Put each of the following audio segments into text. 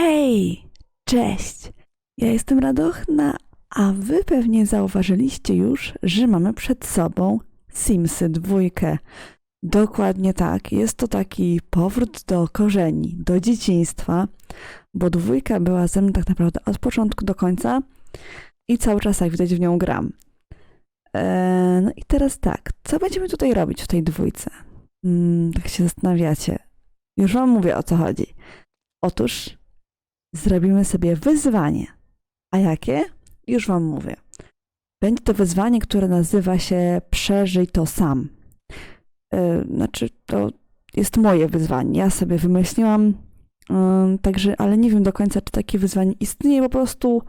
Hej, cześć! Ja jestem Radochna, a wy pewnie zauważyliście już, że mamy przed sobą Simsy dwójkę. Dokładnie tak, jest to taki powrót do korzeni, do dzieciństwa, bo dwójka była ze mną tak naprawdę od początku do końca i cały czas jak widać w nią gram. Eee, no i teraz tak, co będziemy tutaj robić w tej dwójce? Mm, tak się zastanawiacie. Już wam mówię o co chodzi. Otóż zrobimy sobie wyzwanie. A jakie? Już wam mówię. Będzie to wyzwanie, które nazywa się Przeżyj to sam. Yy, znaczy, to jest moje wyzwanie. Ja sobie wymyśliłam, także, ale nie wiem do końca, czy takie wyzwanie istnieje. Po prostu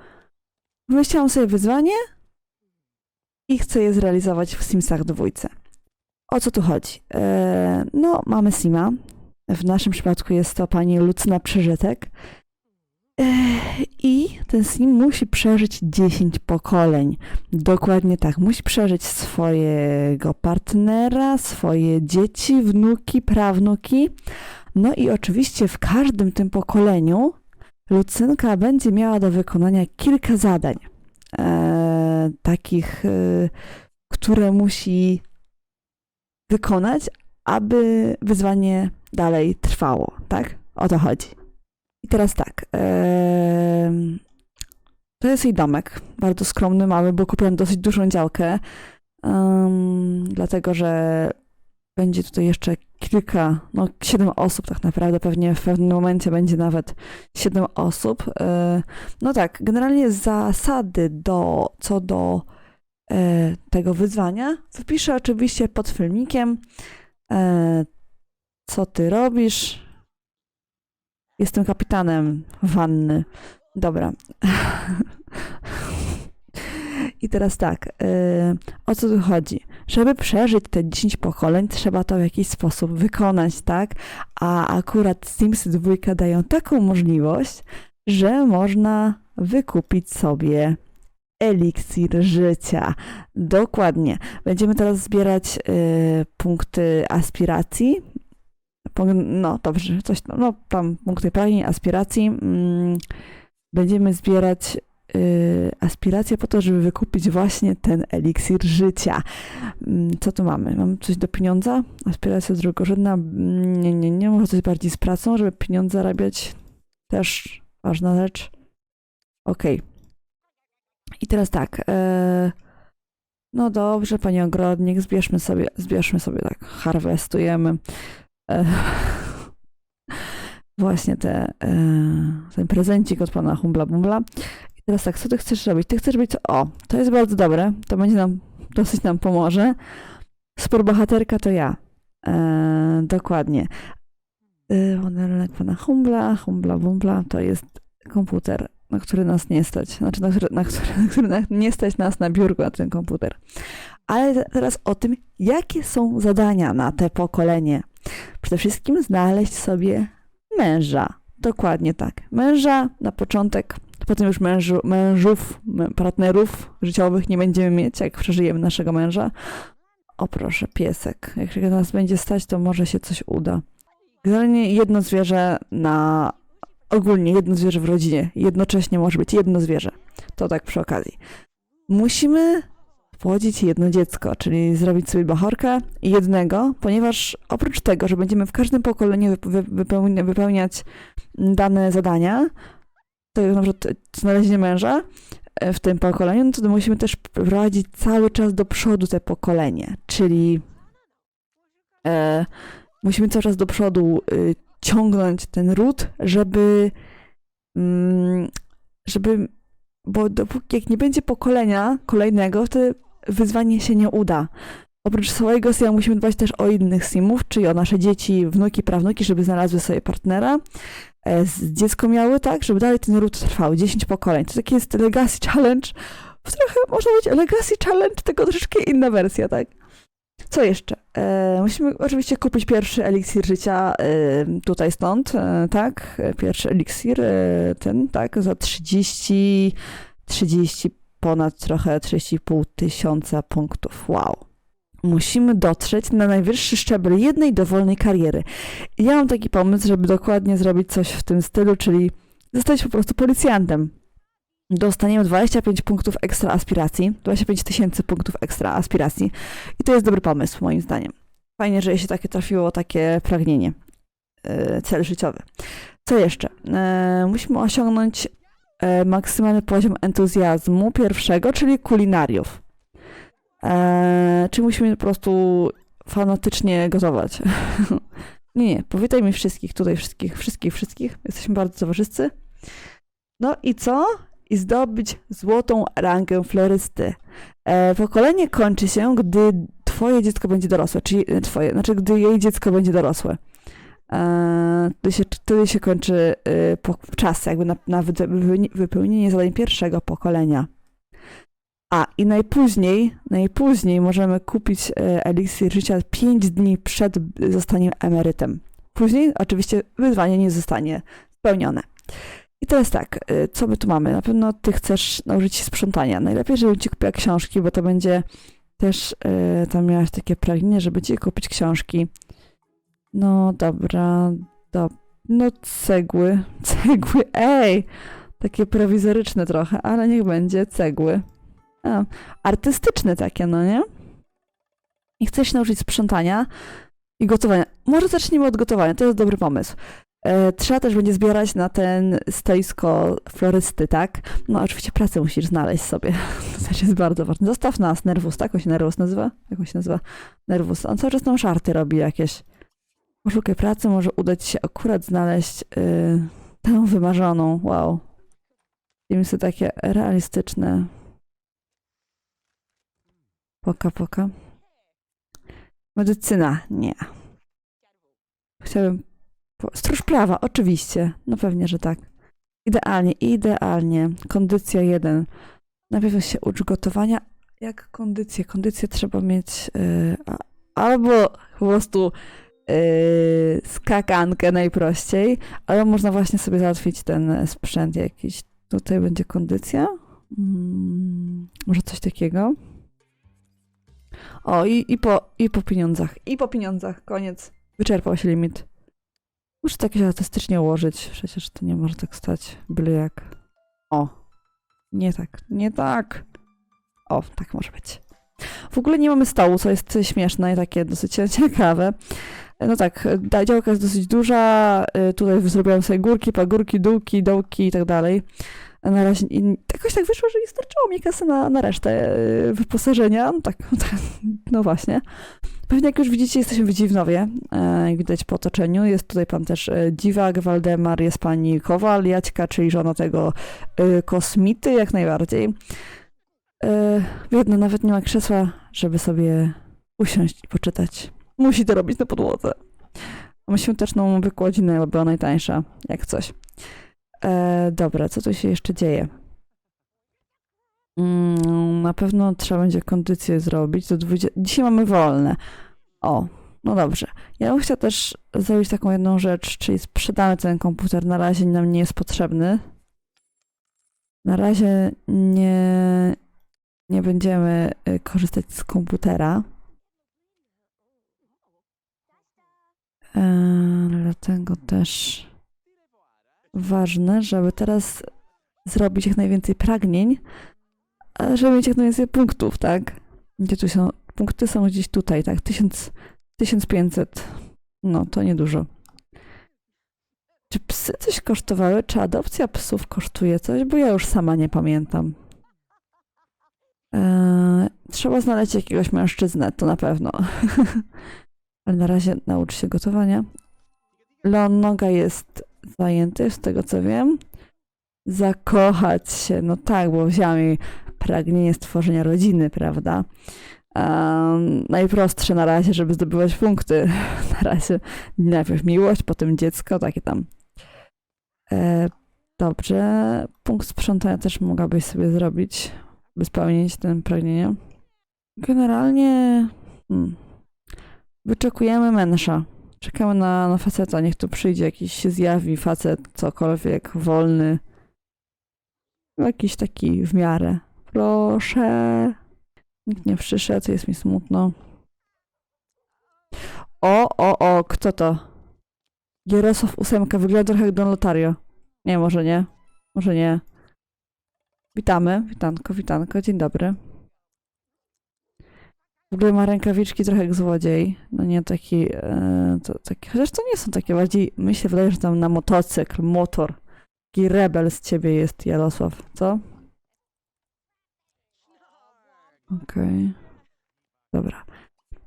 wymyśliłam sobie wyzwanie i chcę je zrealizować w Simsach dwójce. O co tu chodzi? Yy, no, mamy Sima. W naszym przypadku jest to pani Lucyna Przeżytek. I ten sim musi przeżyć 10 pokoleń. Dokładnie tak. Musi przeżyć swojego partnera, swoje dzieci, wnuki, prawnuki. No i oczywiście w każdym tym pokoleniu Lucynka będzie miała do wykonania kilka zadań. E, takich, e, które musi wykonać, aby wyzwanie dalej trwało, tak? O to chodzi. I teraz tak. to jest jej domek. Bardzo skromny, mały, bo kupiłam dosyć dużą działkę. em, dlatego, że będzie tutaj jeszcze kilka, no siedem osób tak naprawdę. Pewnie w pewnym momencie będzie nawet siedem osób. E, no tak, generalnie zasady do, co do e, tego wyzwania wypiszę oczywiście pod filmikiem. E, co ty robisz? Jestem kapitanem wanny. Dobra. I teraz tak, yy, o co tu chodzi? Żeby przeżyć te 10 pokoleń, trzeba to w jakiś sposób wykonać, tak? A akurat Sims 2 dają taką możliwość, że można wykupić sobie eliksir życia. Dokładnie. Będziemy teraz zbierać yy, punkty aspiracji. No dobrze, coś tam, no tam punkty pragnień, aspiracji. Mm, Będziemy zbierać yy, aspiracje po to, żeby wykupić właśnie ten eliksir życia. Mm, Co tu mamy? Mamy coś do pieniądza? Aspiracja drugorzędna? Mm, Nie, nie, nie. Może coś bardziej z pracą, żeby pieniądze zarabiać? Też ważna rzecz. Okej. I teraz tak. e, no dobrze, panie ogrodnik, zbierzmy sobie, zbierzmy sobie tak, harwestujemy. E, właśnie te, e, ten prezencik od pana Humbla Bumbla. I teraz tak, co ty chcesz robić? Ty chcesz robić, o, to jest bardzo dobre, to będzie nam, dosyć nam pomoże. Superbohaterka to ja. E, dokładnie. E, Modelunek pana Humbla, Humbla Bumbla, to jest komputer, na który nas nie stać. Znaczy, na który, na który, na który nie stać nas na biurku, na ten komputer. Ale te- teraz o tym, jakie są zadania na te pokolenie. Przede wszystkim znaleźć sobie męża. Dokładnie tak. Męża na początek, potem już mężu, mężów, mę- partnerów życiowych nie będziemy mieć, jak przeżyjemy naszego męża. O proszę, piesek. Jak się nas będzie stać, to może się coś uda. Generalnie jedno zwierzę na... Ogólnie jedno zwierzę w rodzinie. Jednocześnie może być jedno zwierzę. To tak przy okazji. Musimy płodzić jedno dziecko, czyli zrobić sobie bachorkę jednego, ponieważ oprócz tego, że będziemy w każdym pokoleniu wyp- wy- wypełnia, wypełniać dane zadania, to na przykład znalezienie męża e, w tym pokoleniu, no to musimy też prowadzić cały czas do przodu te pokolenie, czyli e, musimy cały czas do przodu y, ciągnąć ten ród, żeby mm, żeby bo dopóki jak nie będzie pokolenia kolejnego, to wyzwanie się nie uda. Oprócz swojego sima musimy dbać też o innych simów, czyli o nasze dzieci, wnuki, prawnuki, żeby znalazły sobie partnera. E, dziecko miały, tak, żeby dalej ten ród trwał, 10 pokoleń. To taki jest Legacy Challenge. Trochę można być Legacy Challenge, tylko troszeczkę inna wersja, tak? Co jeszcze? E, musimy oczywiście kupić pierwszy eliksir życia e, tutaj stąd, e, tak? E, Pierwszy eliksir, e, ten, tak, za 30, 30 ponad trochę 30,5 tysiąca punktów. Wow. Musimy dotrzeć na najwyższy szczebel jednej dowolnej kariery. I ja mam taki pomysł, żeby dokładnie zrobić coś w tym stylu, czyli zostać po prostu policjantem. Dostaniemy 25 punktów ekstra aspiracji, 25 tysięcy punktów ekstra aspiracji i to jest dobry pomysł moim zdaniem. Fajnie, że się takie trafiło takie pragnienie, yy, cel życiowy. Co jeszcze? Yy, musimy osiągnąć maksymalny poziom entuzjazmu pierwszego, czyli kulinariów. Yy, czy musimy po prostu fanatycznie gotować? nie, nie, powitaj mi wszystkich, tutaj wszystkich, wszystkich, wszystkich. Jesteśmy bardzo towarzyscy. No i co? I zdobyć złotą rangę florysty. E, pokolenie kończy się, gdy twoje dziecko będzie dorosłe, czyli e, twoje, znaczy gdy jej dziecko będzie dorosłe. E, wtedy, się, wtedy się kończy po, czas jakby na, na wypełni- wypełnienie zadań pierwszego pokolenia. A i najpóźniej, najpóźniej możemy kupić e, eliksir życia 5 dni przed zostaniem emerytem. Później oczywiście wyzwanie nie zostanie spełnione. I teraz tak, y, co my tu mamy? Na pewno ty chcesz nauczyć się sprzątania. Najlepiej, żebym ci kupiła książki, bo to będzie też, y, tam miałaś takie pragnienie, żeby ci kupić książki. No dobra, do, no cegły, cegły, ej! Takie prowizoryczne trochę, ale niech będzie cegły. A, artystyczne takie, no nie? I chcesz się nauczyć sprzątania i gotowania. Może zacznijmy od gotowania, to jest dobry pomysł. E, Trzeba też będzie zbierać na ten stoisko florysty, tak? No oczywiście pracę musisz znaleźć sobie. To też jest bardzo ważne. Zostaw nas, Nerwus, tak? Jak się Nerwus nazywa? Jak on się nazywa? Nerwus. On cały czas tam żarty robi jakieś. Poszukaj pracy, może uda ci się akurat znaleźć yy, tę wymarzoną. Wow. I są takie realistyczne. Poka, poka. Medycyna. Nie. Chciałbym Stróż prawa, oczywiście. No pewnie, że tak. Idealnie, idealnie. Kondycja jeden. Najpierw się ucz gotowania. Jak kondycję? Kondycję trzeba mieć yy, albo po prostu skakankę najprościej, ale można właśnie sobie załatwić ten sprzęt jakiś. Tutaj będzie kondycja. Mm, może coś takiego. O, i, i, po, i po pieniądzach. I po pieniądzach. Koniec. Wyczerpał się limit. Muszę to jakoś artystycznie ułożyć, przecież to nie może tak stać byle jak. O, nie tak, nie tak. O, tak może być. W ogóle nie mamy stołu, co jest śmieszne i takie dosyć ciekawe. No tak, ta działka jest dosyć duża, y, tutaj zrobiłam sobie górki, pagórki, dółki, dołki i tak dalej. Na razie i jakoś tak wyszło, że nie starczyło mi kasy na, na resztę y, wyposażenia. No tak, no właśnie. Pewnie jak już widzicie, jesteśmy w Dziwnowie, jak widać po otoczeniu. Jest tutaj pan też Dziwak, Waldemar, jest pani Kowal, Jaćka, czyli żona tego kosmity, jak najbardziej. Biedna, nawet nie ma krzesła, żeby sobie usiąść i poczytać. Musi to robić na podłodze. Mamy świąteczną wykładzinę, była najtańsza, jak coś. E, dobra, co tu się jeszcze dzieje? Mm, na pewno trzeba będzie kondycję zrobić. Do 20... Dzisiaj mamy wolne. O, no dobrze. Ja bym chciała też zrobić taką jedną rzecz, czyli sprzedamy ten komputer. Na razie nam nie jest potrzebny. Na razie nie, nie będziemy y, korzystać z komputera. Dlatego też ważne, żeby teraz zrobić jak najwięcej pragnień, żeby mieć jak najwięcej punktów, tak? Gdzie tu są? Punkty są gdzieś tutaj, tak? 1000, 1500. No, to niedużo. Czy psy coś kosztowały? Czy adopcja psów kosztuje coś? Bo ja już sama nie pamiętam. Eee, trzeba znaleźć jakiegoś mężczyznę, to na pewno. Ale na razie naucz się gotowania. Leon Noga jest zajęty, z tego co wiem. Zakochać się, no tak, bo jej pragnienie stworzenia rodziny, prawda? Um, najprostsze na razie, żeby zdobywać punkty. Na razie najpierw miłość, potem dziecko, takie tam. E, dobrze. Punkt sprzątania też mogłabyś sobie zrobić, by spełnić ten pragnienie. Generalnie hmm, wyczekujemy męża. Czekamy na, na faceta, niech tu przyjdzie jakiś się zjawi facet, cokolwiek, wolny. Jakiś taki w miarę. Proszę. Nikt nie przyszedł, jest mi smutno. O, o, o, kto to? Jarosław ósemka, wygląda trochę jak Don Lotario. Nie, może nie. Może nie. Witamy. Witanko, witanko. Dzień dobry. W ogóle ma rękawiczki trochę jak złodziej. No nie taki, e, to, taki. Chociaż to nie są takie bardziej. Mi się wydaje, że tam na motocykl, motor. Taki rebel z ciebie jest Jarosław, co? Okej. Dobra.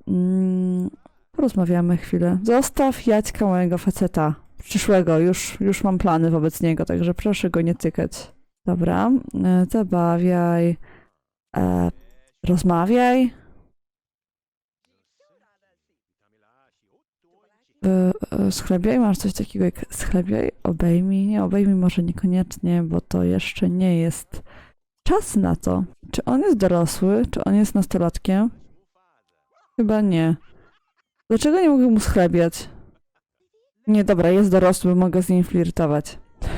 Mm, porozmawiamy chwilę. Zostaw Jaćka mojego faceta. Przyszłego. Już, już mam plany wobec niego, także proszę go nie tykać. Dobra. E, zabawiaj. E, rozmawiaj. E, e, schlebiaj, masz coś takiego jak schlebiaj, obejmij. Nie, obejmij może niekoniecznie, bo to jeszcze nie jest czas na to. Czy on jest dorosły? Czy on jest nastolatkiem? Chyba nie. Dlaczego nie mogę mu schlebiać? Nie, dobra, jest dorosły, mogę z nim flirtować.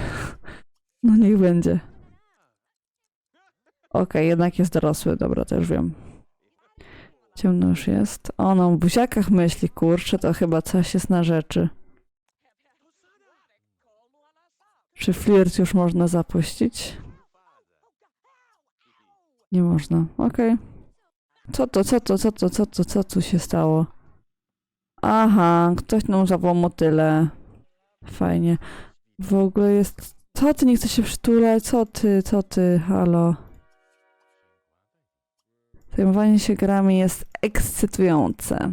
No niech będzie. Okej, jednak jest dorosły, dobra, już wiem. Ciemno już jest. O, no, w buziakach myśli, kurczę, to chyba coś jest na rzeczy. Czy flirt już można zapuścić? Nie można, okej. Co to, co to, co to, co to, co tu się stało? Aha, ktoś nam zawołał motyle. Fajnie. W ogóle jest... Co ty, nie chcesz się przytulać? Co ty, co ty, halo? Zajmowanie się grami jest ekscytujące.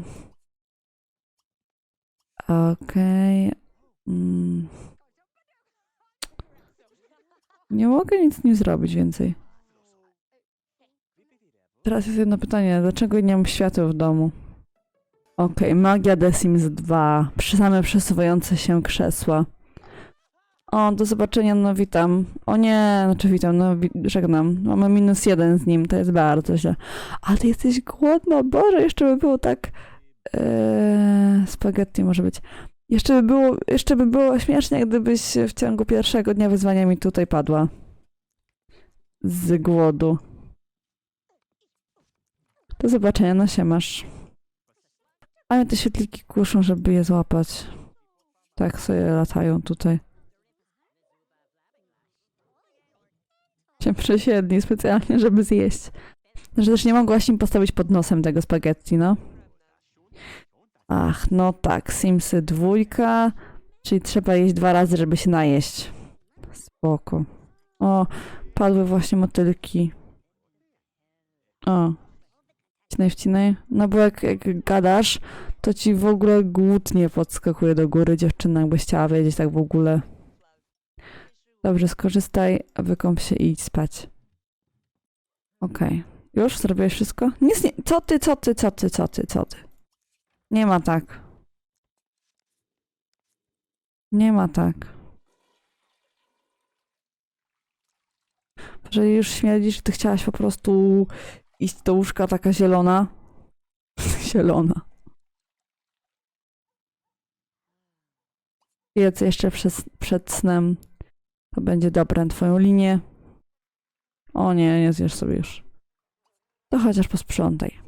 Okej. Mm. Nie mogę nic z nim zrobić więcej. Teraz jest jedno pytanie. Dlaczego nie mam świateł w domu? Okej, magia The Sims 2. Przy same przesuwające się krzesła. O, do zobaczenia, no witam. O nie, znaczy witam, no żegnam. Mamy minus jeden z nim, to jest bardzo źle. Ale ty jesteś głodna, Boże, jeszcze by było tak... Eee, spaghetti może być. Jeszcze by było, jeszcze by było śmiesznie, gdybyś w ciągu pierwszego dnia wyzwania mi tutaj padła. Z głodu. Do zobaczenia, no się masz. Ale te świetliki kuszą, żeby je złapać. Tak sobie latają tutaj. Się przesiedli specjalnie, żeby zjeść. Że też nie mogłaś im postawić pod nosem tego spaghetti, no. Ach, no tak, Simsy dwójka, czyli trzeba jeść dwa razy, żeby się najeść. Spoko. O, padły właśnie motylki. O. Wcinaj, wcinaj. No bo jak, jak gadasz, to ci w ogóle głód nie podskakuje do góry, dziewczyna, jakbyś chciała wiedzieć tak w ogóle. Dobrze, skorzystaj, wykąp się i idź spać. Okej. Już? Zrobiłeś wszystko? Nic nie... Co ty, co ty, co ty, co ty, co ty? Nie ma tak. Nie ma tak. Że już śmierdzisz, ty chciałaś po prostu iść do łóżka taka zielona. zielona. Jedz jeszcze przez, przed snem. To będzie dobre na twoją linię. O nie, nie zjesz sobie już. To chociaż posprzątaj.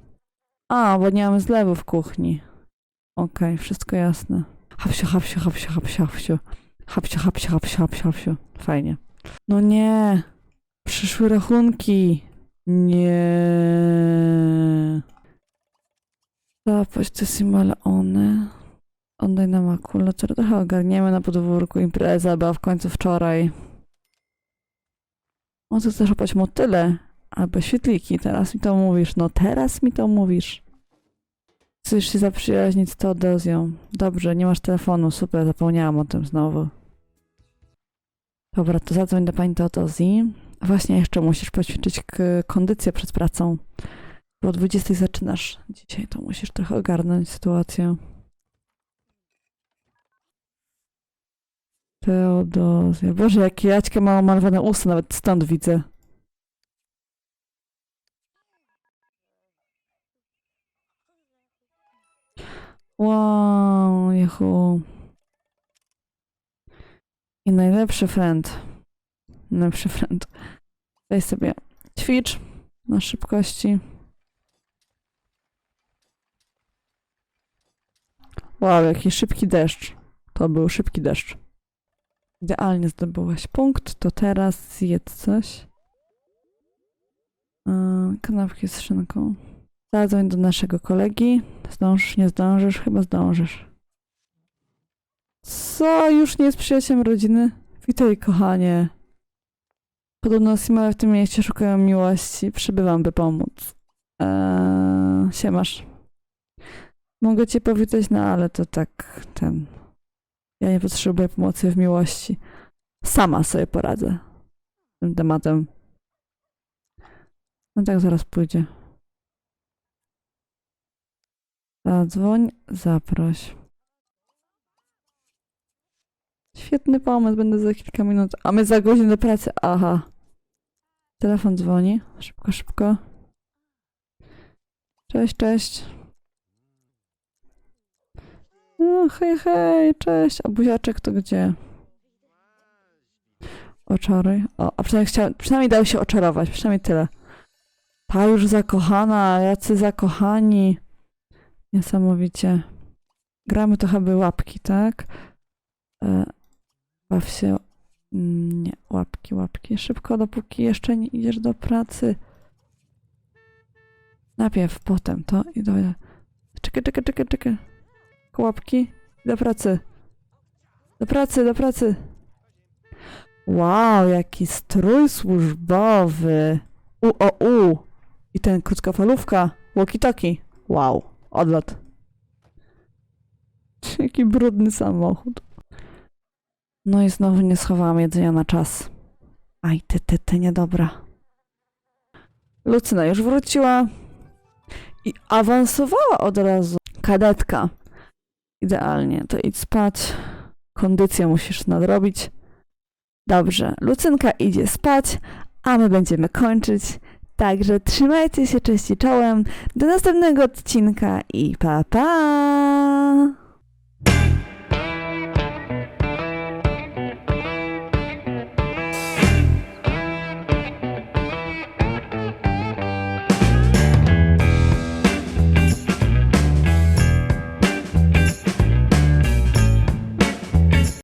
A, bo nie mamy zlewu w kuchni. Okej, wszystko jasne. Hapsiu, hapsiu, hapsiu, hapsiu, hapsiu. Hapsiu, hapsiu, hapsiu, hapsiu, hapsiu. Fajnie. No nie. Przyszły rachunki. Nie. Zapłać te simaleony. Oddaj na makulaturę. Trochę ogarniemy na podwórku. Impreza była w końcu wczoraj. O, ty chcesz opać motyle? Albo świetliki. Teraz mi to mówisz. No teraz mi to mówisz. Chcesz się zaprzyjaźnić z Teodozją. Dobrze, nie masz telefonu. Super, zapomniałam o tym znowu. Dobra, to zadzwoń do pani Teodozji. Właśnie jeszcze musisz poćwiczyć kondycję przed pracą. Bo o 20 zaczynasz dzisiaj, to musisz trochę ogarnąć sytuację. Teodozja. Boże, jakie Jaćka ma malowane usta, nawet stąd widzę. Wow, jechu. I najlepszy friend. Najlepszy friend. Weź sobie ćwicz na szybkości. Wow, jaki szybki deszcz. To był szybki deszcz. Idealnie zdobyłaś punkt, to teraz zjedz coś. Yy, kanapki z szynką. Zadzwoń do naszego kolegi. Zdążysz, nie zdążysz? Chyba zdążysz. Co? Już nie jest przyjacielem rodziny? Witaj, kochanie. Podobno Simale w tym mieście szukają miłości. Przybywam, by pomóc. Eee, siemasz. Mogę cię powitać, no ale to tak, ten... Ja nie potrzebuję pomocy w miłości. Sama sobie poradzę tym tematem. No tak, zaraz pójdzie. Zadzwoń, zaproś. Świetny pomysł, będę za kilka minut. A my za godzinę do pracy. Aha. Telefon dzwoni. Szybko, szybko. Cześć, cześć. No, hej, hej, cześć. A buziaczek to gdzie? Oczory. O, a przynajmniej, chciał, przynajmniej dał się oczarować, przynajmniej tyle. Ta już zakochana, jacy zakochani. Niesamowicie. Gramy to chyba łapki, tak? E, baw się. Mm, Nie, łapki, łapki. Szybko, dopóki jeszcze nie idziesz do pracy. Najpierw, potem to i do... Czekaj, czekaj, czekaj, czekaj. Łapki. Do pracy. Do pracy, do pracy. Wow, jaki strój służbowy. U, o, u. I ten krótkofalówka. Walkie-talkie. Wow, odlot. Jaki brudny samochód. No i znowu nie schowałam jedzenia na czas. Aj, ty, ty, ty, niedobra. Lucyna już wróciła i awansowała od razu. Kadetka. Idealnie, to idź spać. Kondycję musisz nadrobić. Dobrze, Lucynka idzie spać, a my będziemy kończyć. Także trzymajcie się, cześć i czołem. Do następnego odcinka i pa pa!